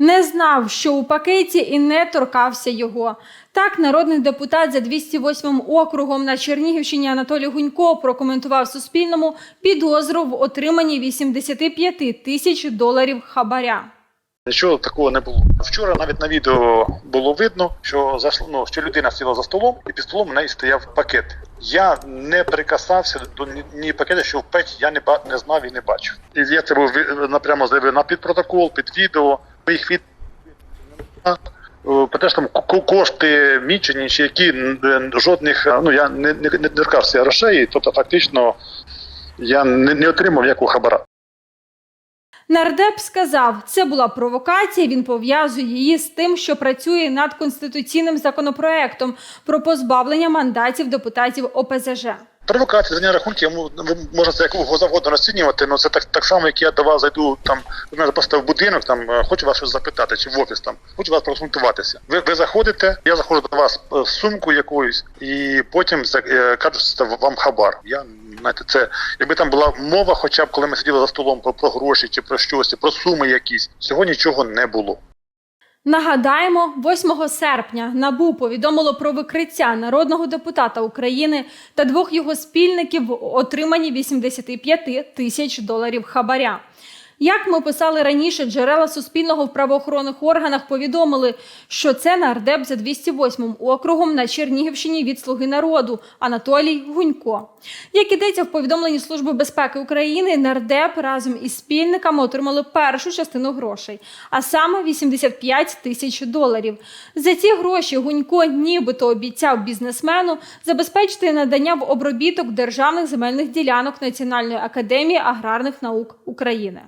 Не знав, що у пакеті і не торкався його. Так, народний депутат за 208 округом на Чернігівщині Анатолій Гунько прокоментував Суспільному підозру в отриманні 85 тисяч доларів хабаря. Нічого такого не було. Вчора навіть на відео було видно, що за ну, що людина сіла за столом, і під столом у неї стояв пакет. Я не прикасався до ні, ні пакета, що в петі я не ба не знав і не бачив. І я це був ви- напрямо заявив на підпротокол, під відео. Моїх від е, те, що там ко- кошти мічені, чи які жодних. е, Ну я не не, не торкався грошей, тобто фактично я не, не отримав ніякого хабара. Нардеп сказав, це була провокація. Він пов'язує її з тим, що працює над конституційним законопроектом про позбавлення мандатів депутатів ОПЗЖ. Провокація зайняття рахунків м- можна це якого завгодно розцінювати, але це так, так само, як я до вас зайду там, ви мене просто в будинок, там е, хочу вас щось запитати, чи в офіс там, хочу вас проконсультуватися. Ви, ви заходите, я заходжу до вас е, з сумкою якоюсь, і потім е, що це вам хабар. Я знаєте, це якби там була мова, хоча б коли ми сиділи за столом про, про гроші чи про щось, про суми якісь. Цього нічого не було. Нагадаємо, 8 серпня НАБУ повідомило про викриття народного депутата України та двох його спільників в отриманні 85 тисяч доларів хабаря. Як ми писали раніше, джерела Суспільного в правоохоронних органах повідомили, що це нардеп за 208 округом на Чернігівщині від Слуги народу Анатолій Гунько. Як ідеться в повідомленні Служби безпеки України, нардеп разом із спільниками отримали першу частину грошей, а саме 85 тисяч доларів. За ці гроші Гунько нібито обіцяв бізнесмену забезпечити надання в обробіток державних земельних ділянок Національної академії аграрних наук України.